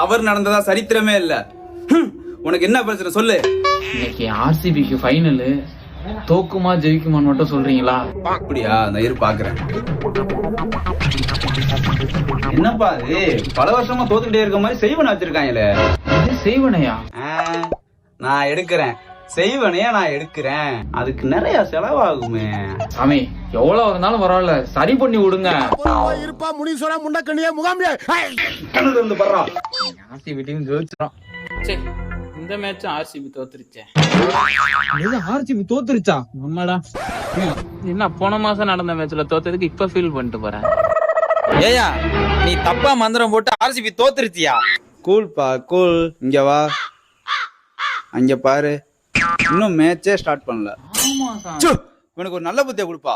தவறு நடந்ததா சரித்திரமே இல்ல. உனக்கு என்ன பிரச்சனை? சொல்லு. இன்னைக்கு ஆர்சிபிக்கு ஃபைனலு தோக்குமா ஜெயிக்குமான்னு மட்டும் சொல்றீங்களா? அப்படியா? நான் இரு பாக்குறேன். என்னப்பா அது பல வருஷமா தோத்துக்கிட்டே இருக்க மாதிரி செய்வன வச்சிருக்காங்களே. இது செய்வனையா? ஆ, நான் எடுக்கிறேன். செய்வனையா நான் எடுக்கிறேன். அதுக்கு நிறைய செலவாகுமே. சாமி எவ்வளவு இருந்தாலும் பரவாயில்ல. சரி பண்ணி விடுங்க. இருப்பா முனீஸ்வரா முண்டக்கண்ணியே முகாமியே. கண்ணது வந்து படுறா. ஆர்சிபி டீம் ஜெயிச்சிடும் சே இந்த மேட்சும் ஆர்சிபி தோத்துருச்சே. ஆர்சிபி தோத்துருச்சா? நம்மடா என்ன போன மாசம் நடந்த மேட்ச்ல தோத்ததுக்கு இப்ப ஃபீல் பண்ணிட்டு போறேன் ஏயா நீ தப்பா மந்திரம் போட்டு ஆர்சிபி தோத்துருச்சியா? கூல்ப்பா கூல் இங்க வா. அங்க பாரு. இன்னும் மேட்சே ஸ்டார்ட் பண்ணல. இவனுக்கு ஒரு நல்ல புத்தியை கொடுப்பா.